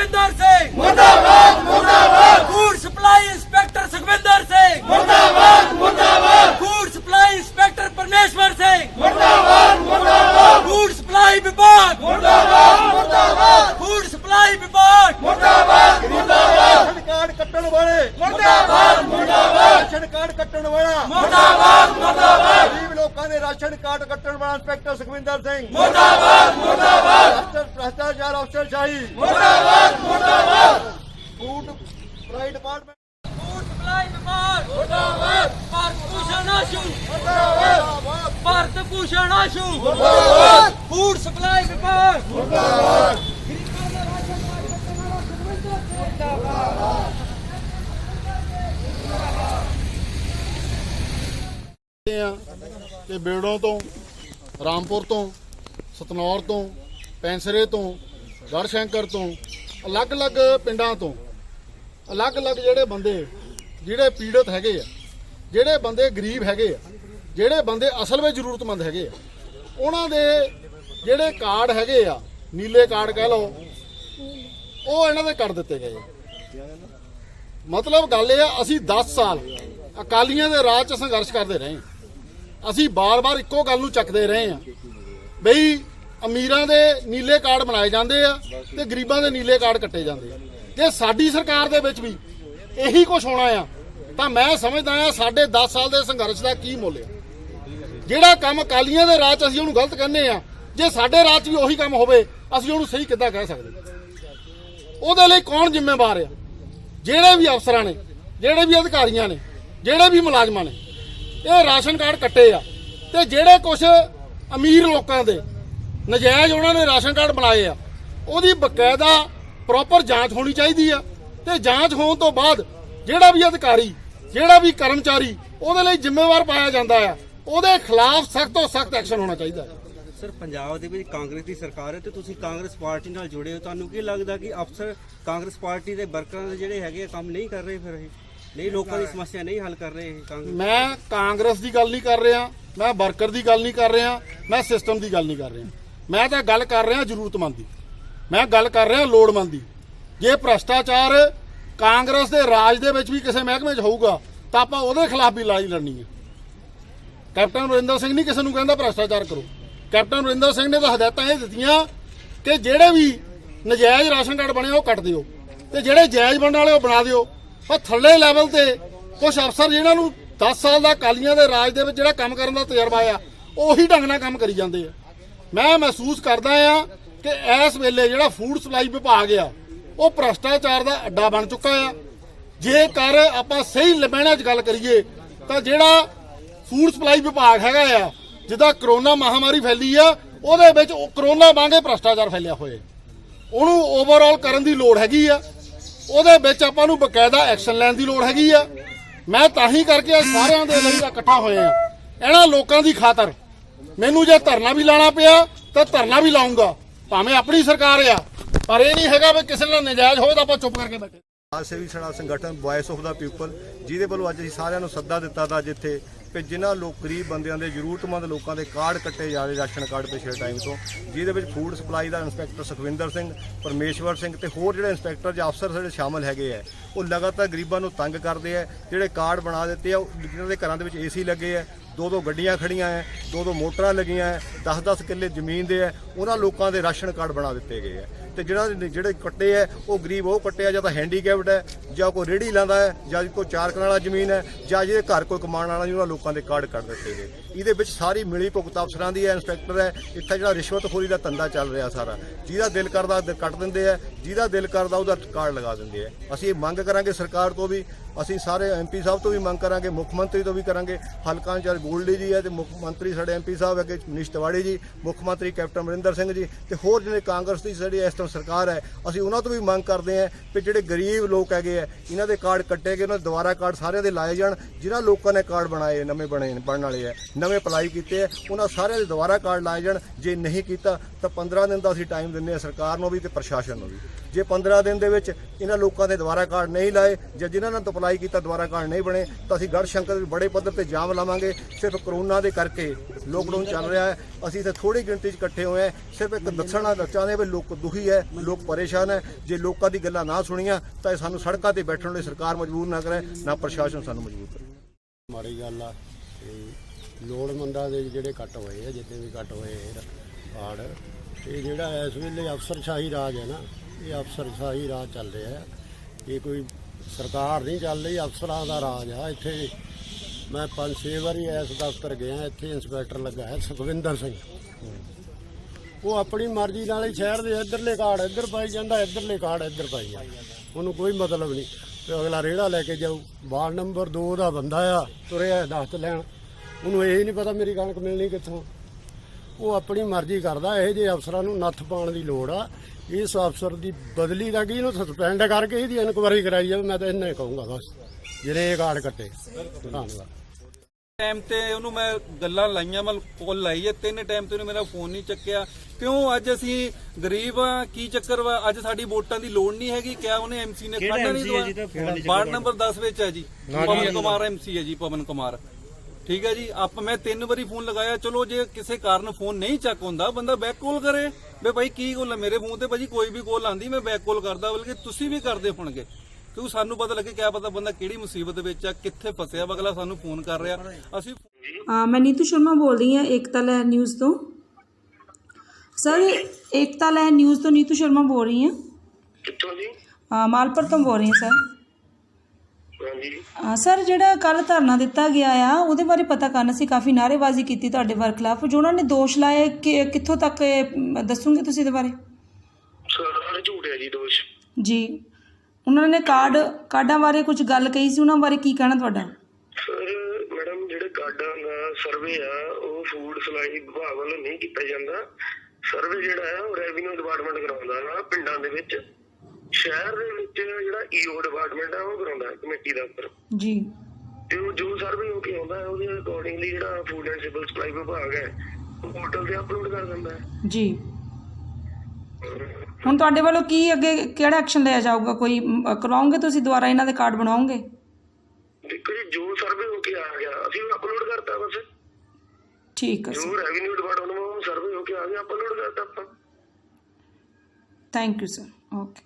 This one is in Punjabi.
ਸੁਖਵਿੰਦਰ ਸਿੰਘ ਮੁਰਦਾਬਾਦ ਮੁਰਦਾਬਾਦ food supply inspector Sukhwinder Singh ਮੁਰਦਾਬਾਦ ਮੁਰਦਾਬਾਦ ਫੂਡ ਸਪਲਾਈ ਇੰਸਪੈਕਟਰ ਪਰਮੇਸ਼ਵਰ ਸਿੰਘ ਮੁਰਦਾਬਾਦ ਮੁਰਦਾਬਾਦ ਫੂਡ ਸਪਲਾਈ ਵਿਭਾਗ ਮੁਰਦਾਬਾਦ ਮੁਰਦਾਬਾਦ ਫੂਡ ਸਪਲਾਈ ਵਿਭਾਗ ਰਾਸ਼ਨ ਕਾਰਡ ਕੱਟਣ ਵਾਲੇ ਮੁਰਦਾਬਾਦ ਮੁਰਦਾਬਾਦ ਰਾਸ਼ਨ ਕਾਰਡ ਕੱਟਣ ਵਾਲਾ ਮੁਰਦਾਬਾਦ ਮੁਰਦਾਬਾਦ ਗਰੀਬ ਲੋਕਾਂ ਦੇ ਰਾਸ਼ਨ ਕਾਰਡ ਕੱਟਣ ਵਾਲਾ ਇੰਸਪੈਕਟਰ ਸੁਖਵਿੰਦਰ ਸਿੰਘ ਮੁਰਦਾਬਾਦ ਮੁਰਦਾਬਾਦ ਅਫਸਰ ਅਫਸਰਸ਼ਾਹੀ ਮੁਰਦਾਬਾਦ ਮੁਰਦਾਬਾਦ! Food supply department. Food supply ਵਿਭਾਗ ਮੁਰਦਾਬਾਦ! ਭਾਰਤ ਭੂਸ਼ਣ ਆਸ਼ੂ। ਮੁਰਦਾਬਾਦ! ਭਾਰਤ ਭੂਸ਼ਣ ਆਸ਼ੂ। ਮੁਰਦਾਬਾਦ! ਫੂਡ ਸਪਲਾਈ ਵਿਭਾਗ ਆ ਤੇ ਬੇੜੋਂ ਤੋਂ ਰਾਮਪੁਰ ਤੋਂ ਸਤਨੌਰ ਤੋਂ ਪੈਂਸਰੇ ਤੋਂ ਗੜਸ਼ੰਕਰ ਤੋਂ, ਅਲੱਗ-ਅਲੱਗ ਪਿੰਡਾਂ ਤੋਂ, ਅਲੱਗ-ਅਲੱਗ ਜਿਹੜੇ ਬੰਦੇ, ਜਿਹੜੇ ਪੀੜਤ ਹੈਗੇ ਆ, ਜਿਹੜੇ ਬੰਦੇ ਗਰੀਬ ਹੈਗੇ ਆ, ਜਿਹੜੇ ਬੰਦੇ ਅਸਲ ਵਿੱਚ ਜ਼ਰੂਰਤਮੰਦ ਹੈਗੇ ਆ, ਉਹਨਾਂ ਦੇ ਜਿਹੜੇ ਕਾਰਡ ਹੈਗੇ ਆ, ਨੀਲੇ ਕਾਰਡ ਕਹਿ ਲਓ, ਉਹ ਇਹਨਾਂ ਦੇ ਕਰ ਦਿੱਤੇ ਗਏ ਮਤਲਬ ਗੱਲ ਇਹ ਆ, ਅਸੀਂ 10 ਸਾਲ ਅਕਾਲੀਆਂ ਦੇ ਰਾਜ 'ਚ ਸੰਘਰਸ਼ ਕਰਦੇ ਰਹੇ ਅਸੀਂ ਬਾਰ-ਬਾਰ ਇੱਕੋ ਗੱਲ ਨੂੰ ਚੱਕਦੇ ਰਹੇ ਹਾਂ, ਬਈ ਅਮੀਰਾਂ ਦੇ ਨੀਲੇ ਕਾਰਡ ਬਣਾਏ ਜਾਂਦੇ ਆ ਤੇ ਗਰੀਬਾਂ ਦੇ ਨੀਲੇ ਕਾਰਡ ਕੱਟੇ ਜਾਂਦੇ ਆ। ਜੇ ਸਾਡੀ ਸਰਕਾਰ ਦੇ ਵਿੱਚ ਵੀ ਇਹੀ ਕੁਝ ਹੋਣਾ ਆ। ਤਾਂ ਮੈਂ ਸਮਝਦਾ ਆ ਸਾਡੇ 10 ਸਾਲ ਦੇ ਸੰਘਰਸ਼ ਦਾ ਕੀ ਮੁੱਲ ਆ। ਜਿਹੜਾ ਕੰਮ ਅਕਾਲੀਆਂ ਦੇ ਰਾਜ 'ਚ ਅਸੀਂ ਉਹਨੂੰ ਗਲਤ ਕਹਿੰਦੇ ਆ, ਜੇ ਸਾਡੇ ਰਾਜ 'ਚ ਵੀ ਉਹੀ ਕੰਮ ਹੋਵੇ, ਅਸੀਂ ਉਹਨੂੰ ਸਹੀ ਕਿੱਦਾਂ ਕਹਿ ਸਕਦੇ? ਉਹਦੇ ਲਈ ਕੌਣ ਜ਼ਿੰਮੇਵਾਰ ਆ? ਜਿਹੜੇ ਵੀ ਅਫਸਰਾਂ ਨੇ, ਜਿਹੜੇ ਵੀ ਅਧਿਕਾਰੀਆਂ ਨੇ, ਜਿਹੜੇ ਵੀ ਮੁਲਾਜ਼ਮਾਂ ਨੇ, ਇਹ ਰਾਸ਼ਨ ਕਾਰਡ ਕੱਟੇ ਆ। ਤੇ ਜਿਹੜੇ ਕੁਝ ਅਮੀਰ ਲੋਕਾਂ ਦੇ ਨਜਾਇਜ਼ ਉਹਨਾਂ ਨੇ ਰਾਸ਼ਨ ਕਾਰਡ ਬਣਾਏ ਆ। ਉਹਦੀ ਬਕਾਇਦਾ ਪ੍ਰੋਪਰ ਜਾਂਚ ਹੋਣੀ ਚਾਹੀਦੀ ਆ ਤੇ ਜਾਂਚ ਹੋਣ ਤੋਂ ਬਾਅਦ ਜਿਹੜਾ ਵੀ ਅਧਿਕਾਰੀ ਜਿਹੜਾ ਵੀ ਕਰਮਚਾਰੀ ਉਹਦੇ ਲਈ ਜ਼ਿੰਮੇਵਾਰ ਪਾਇਆ ਜਾਂਦਾ ਆ। ਉਹਦੇ ਖਿਲਾਫ ਸਖਤ ਤੋਂ ਸਖਤ ਐਕਸ਼ਨ ਹੋਣਾ ਚਾਹੀਦਾ ਹੈ। ਸਰ ਪੰਜਾਬ ਦੇ ਵਿੱਚ ਕਾਂਗਰਸ ਦੀ ਸਰਕਾਰ ਹੈ ਤੇ ਤੁਸੀਂ ਕਾਂਗਰਸ ਪਾਰਟੀ ਨਾਲ ਜੁੜੇ ਹੋ। ਤੁਹਾਨੂੰ ਕੀ ਲੱਗਦਾ ਕਿ ਅਫਸਰ ਕਾਂਗਰਸ ਪਾਰਟੀ ਦੇ ਵਰਕਰਾਂ ਦੇ ਜਿਹੜੇ ਹੈਗੇ ਕੰਮ ਨਹੀਂ ਕਰ ਰਹੇ ਫਿਰ ਇਹ? ਨਹੀਂ ਲੋਕਾਂ ਦੀ ਸਮੱਸਿਆ ਨਹੀਂ ਹੱਲ ਕਰ ਰਹੇ ਇਹ ਕਾਂਗਰਸ? ਮੈਂ ਕਾਂਗਰਸ ਦੀ ਗੱਲ ਨਹੀਂ ਕਰ ਰਿਹਾ ਮੈਂ ਵਰਕਰ ਦੀ ਗੱਲ ਨਹੀਂ ਕਰ ਰਿਹਾ ਮੈਂ ਸਿਸਟਮ ਦੀ ਗੱਲ ਨਹੀਂ ਕਰ ਰਿਹਾ। ਮੈਂ ਤਾਂ ਗੱਲ ਕਰ ਰਿਹਾ ਜ਼ਰੂਰਤਮੰਦ। ਦੀ ਮੈਂ ਗੱਲ ਕਰ ਰਿਹਾ ਲੋੜਮੰਦ। ਦੀ ਜੇ ਭ੍ਰਸ਼ਟਾਚਾਰ ਕਾਂਗਰਸ ਦੇ ਰਾਜ ਦੇ ਵਿੱਚ ਵੀ ਕਿਸੇ ਮਹਿਕਮੇ 'ਚ ਹੋਊਗਾ, ਤਾਂ ਆਪਾਂ ਉਹਦੇ ਖਿਲਾਫ ਵੀ ਲੜਾਈ ਲੜਨੀ ਹੈ। ਕੈਪਟਨ ਅਮਰਿੰਦਰ ਸਿੰਘ ਨਹੀਂ ਕਿਸੇ ਨੂੰ ਕਹਿੰਦਾ ਭ੍ਰਸ਼ਟਾਚਾਰ ਕਰੋ। ਕੈਪਟਨ ਅਮਰਿੰਦਰ ਸਿੰਘ ਨੇ ਤਾਂ ਹਦਾਇਤਾਂ ਇਹ ਦਿੱਤੀਆਂ ਕਿ ਜਿਹੜੇ ਵੀ ਨਜਾਇਜ਼ ਰਾਸ਼ਨ ਕਾਰਡ ਬਣੇ ਉਹ ਕੱਟ ਦਿਓ ਤੇ ਜਿਹੜੇ ਜਾਇਜ਼ ਬਣਨ ਵਾਲੇ ਉਹ ਬਣਾ ਦਿਓ। ਪਰ ਥੱਲੇ ਲੈਵਲ ਤੇ ਕੁਝ ਅਫਸਰ ਜਿਹਨਾਂ ਨੂੰ 10 ਸਾਲ ਦਾ ਕਾਲੀਆਂ ਦੇ ਰਾਜ ਦੇ ਵਿੱਚ ਜਿਹੜਾ ਕੰਮ ਕਰਨ ਦਾ ਤਜਰਬਾ ਆ, ਉਹੀ ਢੰਗ ਨਾਲ ਕੰਮ ਕਰੀ ਜਾਂਦੇ ਆ। ਮੈਂ ਮਹਿਸੂਸ ਕਰਦਾ ਆ ਕਿ ਇਸ ਵੇਲੇ ਜਿਹੜਾ ਫੂਡ ਸਪਲਾਈ ਵਿਭਾਗ ਆ, ਉਹ ਭ੍ਰਸ਼ਟਾਚਾਰ ਦਾ ਅੱਡਾ ਬਣ ਚੁੱਕਾ ਆ। ਜੇਕਰ ਆਪਾਂ ਸਹੀ ਲਮਹਿਣਾ 'ਚ ਗੱਲ ਕਰੀਏ, ਤਾਂ ਜਿਹੜਾ ਫੂਡ ਸਪਲਾਈ ਵਿਭਾਗ ਹੈਗਾ ਆ ਜਿੱਦਾਂ ਕਰੋਨਾ ਮਹਾਮਾਰੀ ਫੈਲੀ ਆ, ਉਹਦੇ ਵਿੱਚ ਉਹ ਕਰੋਨਾ ਵਾਂਗੇ ਭ੍ਰਸ਼ਟਾਚਾਰ ਫੈਲਿਆ ਹੋਇਆ। ਉਹਨੂੰ ਓਵਰਆਲ ਕਰਨ ਦੀ ਲੋੜ ਹੈਗੀ ਆ। ਉਹਦੇ ਵਿੱਚ ਆਪਾਂ ਨੂੰ ਬਕਾਇਦਾ ਐਕਸ਼ਨ ਲੈਣ ਦੀ ਲੋੜ ਹੈਗੀ ਆ। ਮੈਂ ਤਾਂ ਹੀ ਕਰਕੇ ਸਾਰਿਆਂ ਦੇ ਲਈ ਇਕੱਠਾ ਹੋਏ ਆ ਇਹਨਾਂ ਲੋਕਾਂ ਦੀ ਖਾਤਰ ਮੈਨੂੰ ਜੇ ਧਰਨਾ ਵੀ ਲਾਣਾ ਪਿਆ, ਤਾਂ ਧਰਨਾ ਵੀ ਲਾਉਂਗਾ ਭਾਵੇਂ ਆਪਣੀ ਸਰਕਾਰ ਆ, ਪਰ ਇਹ ਨਹੀਂ ਹੈਗਾ ਵੀ ਕਿਸੇ ਨਾਲ ਨਜਾਇਜ਼ ਹੋਵੇ ਤਾਂ ਆਪਾਂ ਚੁੱਪ ਕਰਕੇ ਬੈਠੇ। ਸਮਾਜ ਸੇਵੀ ਸਾਡਾ ਸੰਗਠਨ ਵੌਇਸ ਆਫ ਦਾ ਪੀਪਲ ਜਿਹਦੇ ਵੱਲੋਂ ਅੱਜ ਅਸੀਂ ਸਾਰਿਆਂ ਨੂੰ ਸੱਦਾ ਦਿੱਤਾ ਤਾਂ ਜਿੱਥੇ ਕਿ ਜਿਨ੍ਹਾਂ ਲੋਕ ਗਰੀਬ ਬੰਦਿਆਂ ਦੇ, ਜ਼ਰੂਰਤਮੰਦ ਲੋਕਾਂ ਦੇ ਕਾਰਡ ਕੱਟੇ ਜਾ ਰਹੇ ਰਾਸ਼ਨ ਕਾਰਡ ਪਿਛਲੇ ਟਾਈਮ ਤੋਂ, ਜਿਹਦੇ ਵਿੱਚ ਫੂਡ ਸਪਲਾਈ ਦਾ ਇੰਸਪੈਕਟਰ ਸੁਖਵਿੰਦਰ ਸਿੰਘ, ਪਰਮੇਸ਼ਵਰ ਸਿੰਘ ਤੇ ਹੋਰ ਜਿਹੜੇ ਇੰਸਪੈਕਟਰ ਜਾਂ ਅਫਸਰ ਜਿਹੜੇ ਸ਼ਾਮਲ ਹੈਗੇ ਆ, ਉਹ ਲਗਾਤਾਰ ਗਰੀਬਾਂ ਨੂੰ ਤੰਗ ਕਰਦੇ ਆ, ਜਿਹੜੇ ਕਾਰਡ ਬਣਾ ਦਿੱਤੇ ਆ, ਉਹ ਜਿਨ੍ਹਾਂ ਦੇ ਘਰਾਂ ਦੇ ਵਿੱਚ ਏਸੀ ਲੱਗੇ ਆ ਦੋ ਦੋ ਗੱਡੀਆਂ ਖੜੀਆਂ ਐ ਦੋ ਦੋ ਮੋਟਰਾਂ ਲੱਗੀਆਂ ਐ 10-10 ਕਿੱਲੇ ਜ਼ਮੀਨ ਦੇ ਐ, ਉਹਨਾਂ ਲੋਕਾਂ ਦੇ ਰਾਸ਼ਨ ਕਾਰਡ ਬਣਾ ਦਿੱਤੇ ਗਏ ਐ। ਤੇ ਜਿਹੜਾ ਜਿਹੜੇ ਕੱਟੇ ਹੈ ਉਹ ਗਰੀਬ ਉਹ ਕੱਟੇ ਆ, ਜਾਂ ਤਾਂ ਹੈਂਡੀਕੈਪਡ ਹੈ ਜਾਂ ਕੋਈ ਰੇੜੀ ਲਾਂਦਾ ਹੈ ਜਾਂ ਕੋਈ ਚਾਰ ਕਨਾਲਾ ਜ਼ਮੀਨ ਹੈ ਜਾਂ ਜਿਹਦੇ ਘਰ ਕੋਈ ਕਮਾਉਣ ਵਾਲਾ ਨਹੀਂ ਉਹਨਾਂ ਲੋਕਾਂ ਦੇ ਕਾਰਡ ਕੱਟ ਦਿੱਤੇ ਗਏ। ਇਹਦੇ ਵਿੱਚ ਸਾਰੀ ਮਿਲੀ ਭੁਗਤ ਅਫਸਰਾਂ ਦੀ ਹੈ ਇੰਸਪੈਕਟਰ ਹੈ ਇੱਥੇ ਜਿਹੜਾ ਰਿਸ਼ਵਤਖੋਰੀ ਦਾ ਧੰਦਾ ਚੱਲ ਰਿਹਾ ਸਾਰਾ। ਜਿਹਦਾ ਦਿਲ ਕਰਦਾ ਕੱਟ ਦਿੰਦੇ ਐ, ਜਿਹਦਾ ਦਿਲ ਕਰਦਾ ਉਹਦਾ ਕਾਰਡ ਲਗਾ ਦਿੰਦੇ ਐ। ਅਸੀਂ ਇਹ ਮੰਗ ਕਰਾਂਗੇ ਸਰਕਾਰ ਤੋਂ ਵੀ, ਅਸੀਂ ਸਾਰੇ ਐਮਪੀ ਸਾਹਿਬ ਤੋਂ ਵੀ ਮੰਗ ਕਰਾਂਗੇ, ਮੁੱਖ ਮੰਤਰੀ ਤੋਂ ਵੀ ਕਰਾਂਗੇ। ਹਲਕਾ ਇੰਚਾਰਜ ਗੋਲਡੀ ਜੀ ਹੈ ਤੇ ਮੁੱਖ ਮੰਤਰੀ ਸਾਡੇ ਐਮਪੀ ਸਾਹਿਬ ਅੱਗੇ ਮਨੀਸ਼ ਤਿਵਾੜੀ ਜੀ, ਮੁੱਖ ਮੰਤਰੀ ਕੈਪਟਨ ਅਮਰਿੰਦਰ ਸਿੰਘ ਜੀ, ਤੇ ਹੋਰ ਜਿਹੜੇ ਕਾਂਗਰਸ ਦੀ ਜਿਹੜੀ ਇਸ ਟਾਈਮ ਸਰਕਾਰ ਹੈ, ਅਸੀਂ ਉਹਨਾਂ ਤੋਂ ਵੀ ਮੰਗ ਕਰਦੇ ਹਾਂ ਕਿ ਜਿਹੜੇ ਗਰੀਬ ਲੋਕ ਹੈਗੇ ਆ, ਇਹਨਾਂ ਦੇ ਕਾਰਡ ਕੱਟੇ ਗਏ, ਉਹਨਾਂ ਦੇ ਦੁਬਾਰਾ ਕਾਰਡ ਸਾਰਿਆਂ ਦੇ ਲਾਏ ਜਾਣ, ਜਿਨ੍ਹਾਂ ਲੋਕਾਂ ਨੇ ਕਾਰਡ ਬਣਾਏ, ਨਵੇਂ ਬਣੇ, ਬਣਨ ਵਾਲੇ ਆ, ਨਵੇਂ ਅਪਲਾਈ ਕੀਤੇ ਆ, ਉਹਨਾਂ ਸਾਰਿਆਂ ਦੇ ਦੁਬਾਰਾ ਕਾਰਡ ਲਾਏ ਜਾਣ, ਜੇ ਨਹੀਂ ਕੀਤਾ ਤਾਂ 15 ਦਿਨ ਦਾ ਅਸੀਂ ਟਾਈਮ ਦਿੰਦੇ ਆ ਸਰਕਾਰ ਨੂੰ ਵੀ ਤੇ ਪ੍ਰਸ਼ਾਸਨ ਨੂੰ ਵੀ। ਜੇ 15 ਦਿਨ ਦੇ ਵਿੱਚ ਇਹਨਾਂ ਲੋਕਾਂ ਦੇ ਦੁਬਾਰਾ ਕਾਰਡ ਨਹੀਂ ਲਾਏ, ਜਾਂ ਜਿਨ੍ਹਾਂ ਨੇ ਅਪਲਾਈ ਕੀਤਾ ਦੁਬਾਰਾ ਕਾਰਡ ਨਹੀਂ ਬਣੇ, ਤਾਂ ਅਸੀਂ ਗੜ੍ਹ ਸ਼ੰਕਰ ਬੜੇ ਪੱਧਰ ਤੇ ਜਾਮ ਲਾਵਾਂਗੇ, ਸਿਰਫ ਕਰੋਨਾ ਦੇ ਕਰਕੇ ਲੋਕਡਾਊਨ ਚੱਲ ਰਿਹਾ ਹੈ। ਅਸੀਂ ਇੱਥੇ ਥੋੜੀ ਗਿਣਤੀ 'ਚ ਇਕੱਠੇ ਹੋਏ ਹਾਂ। ਸਿਰਫ ਇੱਕ ਦੱਸਣਾ ਚਾਹੁੰਦੇ ਵੀ ਲੋਕ ਦੁਖੀ ਹੈ, ਲੋਕ ਪਰੇਸ਼ਾਨ ਹੈ। ਜੇ ਲੋਕਾਂ ਦੀ ਗੱਲਾਂ ਨਾ ਸੁਣੀਆਂ, ਤਾਂ ਇਹ ਸਾਨੂੰ ਸੜਕਾਂ ਤੇ ਬੈਠਣ ਲਈ ਸਰਕਾਰ ਮਜਬੂਰ ਨਾ ਕਰੇ, ਨਾ ਪ੍ਰਸ਼ਾਸਨ ਸਾਨੂੰ ਮਜਬੂਰ ਕਰੇ। ਮਾੜੀ ਗੱਲ ਆ, ਤੇ ਲੋੜਵੰਦਾਂ ਦੇ ਜਿਹੜੇ ਕੱਟ ਹੋਏ ਆ ਜਿੱਤੇ ਵੀ ਕੱਟ ਹੋਏ ਕਾਰਡ ਇਹ ਜਿਹੜਾ ਇਸ ਵੇਲੇ ਅਫਸਰਸ਼ਾਹੀ ਰਾਜ ਹੈ ਨਾ, ਇਹ ਅਫਸਰਸ਼ਾਹੀ ਰਾਜ ਚੱਲ ਰਿਹਾ ਹੈ। ਇਹ ਕੋਈ ਸਰਕਾਰ ਨਹੀਂ ਚੱਲ ਰਹੀ, ਅਫਸਰਾਂ ਦਾ ਰਾਜ ਆ। ਇੱਥੇ ਮੈਂ ਪੰਜ ਛੇ ਵਾਰੀ ਇਸ ਦਫ਼ਤਰ ਗਿਆ, ਇੱਥੇ ਇੰਸਪੈਕਟਰ ਲੱਗਾ ਹੈ, ਸੁਖਵਿੰਦਰ ਸਿੰਘ। ਉਹ ਆਪਣੀ ਮਰਜ਼ੀ ਨਾਲ ਹੀ ਸ਼ਹਿਰ ਦੇ ਇੱਧਰਲੇ ਕਾਰਡ ਇੱਧਰ ਪਾਈ ਜਾਂਦਾ, ਇੱਧਰਲੇ ਕਾਰਡ ਇੱਧਰ ਪਾਈ ਜਾਂਦਾ। ਉਹਨੂੰ ਕੋਈ ਮਤਲਬ ਨਹੀਂ। ਤੇ ਅਗਲਾ ਰੇੜਾ ਲੈ ਕੇ ਜਾਊ। ਵਾਰਡ ਨੰਬਰ 2 ਦਾ ਬੰਦਾ ਆ, ਤੁਰਿਆ ਦਸਤ ਲੈਣ। ਉਹਨੂੰ ਇਹ ਨਹੀਂ ਪਤਾ ਮੇਰੀ ਕਣਕ ਮਿਲਣੀ ਕਿੱਥੋਂ। ਉਹ ਆਪਣੀ ਮਰਜ਼ੀ ਕਰਦਾ, ਇਹੋ ਜਿਹੇ ਅਫਸਰਾਂ ਨੂੰ ਨੱਥ ਪਾਉਣ ਦੀ ਲੋੜ ਆ। ਇਸ ਅਫਸਰ ਦੀ ਬਦਲੀ ਦਾ ਕੀ ਇਹਨੂੰ ਸਸਪੈਂਡ ਕਰਕੇ ਇਹਦੀ ਇਨਕੁਆਇਰੀ ਕਰਾਈ ਜਾਵੇ, ਮੈਂ ਤਾਂ ਇੰਨਾ ਹੀ ਕਹੂੰਗਾ ਬਸ। ਜਿਹੜੇ ਇਹ ਕਾਰਡ ਕੱਟੇ। ਧੰਨਵਾਦ। ਟਾਈਮ ਤੇ ਉਹਨੂੰ ਮੈਂ ਗੱਲਾਂ ਲਾਈਆਂ ਮੈਂ ਕਾਲ ਲਾਈ ਹੈ ਤਿੰਨ ਟਾਈਮ ਤੇ ਉਹਨੇ ਮੇਰਾ ਫੋਨ ਨਹੀਂ ਚੱਕਿਆ। ਕਿਉਂ ਅੱਜ ਅਸੀਂ ਗਰੀਬ ਆ ਕੀ ਚੱਕਰ ਵਾ? ਅੱਜ ਸਾਡੀ ਵੋਟਾਂ ਦੀ ਲੋੜ ਨਹੀਂ ਹੈਗੀ। ਕਿਆ ਉਹਨੇ ਐਮਸੀ ਨੇ phone ਨਹੀਂ ਨਹੀਂ ਵਾਰਡ ਨੰਬਰ 10 ਵਿੱਚ ਹੈ ਜੀ। ਪਵਨ ਕੁਮਾਰ ਐਮਸੀ ਹੈ ਜੀ ਪਵਨ ਕੁਮਾਰ। ਠੀਕ ਹੈ ਜੀ? ਆਪ ਮੈਂ ਤਿੰਨ ਵਾਰੀ ਫੋਨ ਲਗਾਇਆ। ਚਲੋ ਜੇ ਕਿਸੇ ਕਾਰਨ ਫੋਨ ਨਹੀਂ ਚੱਕ ਹੁੰਦਾ ਬੰਦਾ ਬੈਕ ਕਾਲ ਕਰੇ। ਵੇ ਭਾਈ ਕੀ ਗੱਲ ਮੇਰੇ ਫੋਨ ਤੇ ਭਾਜੀ ਕੋਈ ਵੀ ਕਾਲ ਆਂਦੀ ਮੈਂ ਬੈਕ ਕਾਲ ਕਰਦਾ ਬਲਕਿ ਤੁਸੀਂ ਵੀ ਕਰਦੇ ਹੋਣਗੇ। ਕਿਉਂਕਿ ਸਾਨੂੰ ਪਤਾ ਲੱਗੇ ਕਿਆ ਪਤਾ ਬੰਦਾ ਕਿਹੜੀ ਮੁਸੀਬਤ ਵਿੱਚ ਆ ਕਿੱਥੇ ਫਸਿਆ ਵਾ ਅਗਲਾ ਸਾਨੂੰ ਫੋਨ ਕਰ ਰਿਹਾ। ਅਸੀਂ ਅ, ਮੈਂ ਨੀਤੂ ਸ਼ਰਮਾ ਬੋਲ ਰਹੀ ਹਾਂ ਏਕਤਾ ਲੈ ਨਿਊਜ਼ ਤੋਂ। ਸਰ ਏਕਤਾ ਲੈ ਨਿਊਜ਼ ਤੋਂ ਨੀਤੂ ਸ਼ਰਮਾ ਬੋਲ ਰਹੀ ਹਾਂ। ਕਿੱਥੋਂ ਜੀ? ਮਾਲਪੁਰ ਤੋਂ ਬੋਲ ਰਹੀ ਹਾਂ ਸਰ। ਹਾਂਜੀ। ਅ, ਸਰ ਜਿਹੜਾ ਕੱਲ ਧਰਨਾ ਦਿੱਤਾ ਗਿਆ ਆ ਉਹਦੇ ਬਾਰੇ ਪਤਾ ਕਰਨਾ ਸੀ ਕਾਫੀ ਨਾਅਰੇਬਾਜ਼ੀ ਕੀਤੀ ਤੁਹਾਡੇ ਵਰਕ ਖਿਲਾਫ ਜੋ ਉਹਨਾਂ ਨੇ ਦੋਸ਼ ਲਾਏ ਕਿ ਕਿੱਥੋਂ ਤੱਕ ਇਹ, ਮ, ਦੱਸੋਗੇ ਤੁਸੀਂ ਇਹਦੇ ਬਾਰੇ? ਸਰ ਝੂਠ ਹੈ ਜੀ ਦੋਸ਼। ਜੀ। ਉਹਨਾਂ ਨੇ ਕਾਰਡ ਕਾਰਡਾਂ ਬਾਰੇ ਕੁਝ ਗੱਲ ਕਹੀ ਸੀ? ਉਹਨਾਂ ਬਾਰੇ ਕੀ ਕਹਿਣਾ ਤੁਹਾਡਾ? ਸਰ ਮੈਡਮ ਜਿਹੜੇ ਕਾਰਡਾਂ ਦਾ ਸਰਵੇ ਆ ਉਹ ਫੂਡ ਸਪਲਾਈ ਵਿਭਾਗ ਵੱਲੋਂ ਨਹੀਂ ਕੀਤਾ ਜਾਂਦਾ। ਸਰਵੇ ਜਿਹੜਾ ਹੈ ਉਹ ਰੈਵਨਿਊ ਡਿਪਾਰਟਮੈਂਟ ਕਰਾਉਂਦਾ ਹੈ ਪਿੰਡਾਂ ਦੇ ਵਿੱਚ। ਸ਼ਹਿਰ ਦੇ ਵਿੱਚ ਜਿਹੜਾ ਈਓ ਡਿਪਾਰਟਮੈਂਟ ਆ ਉਹ ਕਰਾਉਂਦਾ ਕਮੇਟੀ ਦਾ ਉੱਪਰ। ਜੀ। ਤੇ ਉਹ ਜੋ ਸਰਵੇ ਹੋ ਕੇ ਆਉਂਦਾ ਹੈ ਉਹਦੇ ਅਕੋਰਡਿੰਗਲੀ ਜਿਹੜਾ ਫੂਡ ਐਂਡ ਸਿਵਲ ਸਪਲਾਈ ਵਿਭਾਗ ਹੈ ਉਹ ਪੋਰਟਲ ਤੇ ਅਪਲੋਡ ਕਰ ਦਿੰਦਾ। ਹੈ ਜੀ ਹੁਣ ਤੁਹਾਡੇ ਵੱਲੋਂ ਕੀ ਅੱਗੇ ਕਿਹੜਾ ਐਕਸ਼ਨ ਲਿਆ ਜਾਊਗਾ? ਕੋਈ ਮ, ਕਰਵਾਓਗੇ ਤੁਸੀਂ ਦੁਬਾਰਾ ਇਹਨਾਂ ਦੇ ਕਾਰਡ ਬਣਾਓਗੇ? ਦੇਖੋ ਜੀ ਜੋ ਸਰਵੇ ਹੋ ਕੇ ਆ ਗਿਆ। ਅਸੀਂ ਅਪਲੋਡ ਕਰਤਾ ਬਸ। ਠੀਕ ਹੈ ਜੋ ਰੈਵਨਿਊ ਡਿਪਾਰਟਮੈਂਟ ਵੱਲੋਂ ਸਰਵੇ ਹੋ ਕੇ ਆ ਗਿਆ ਅਪਲੋਡ ਕਰਤਾ ਆਪਾਂ। Thank you sir okay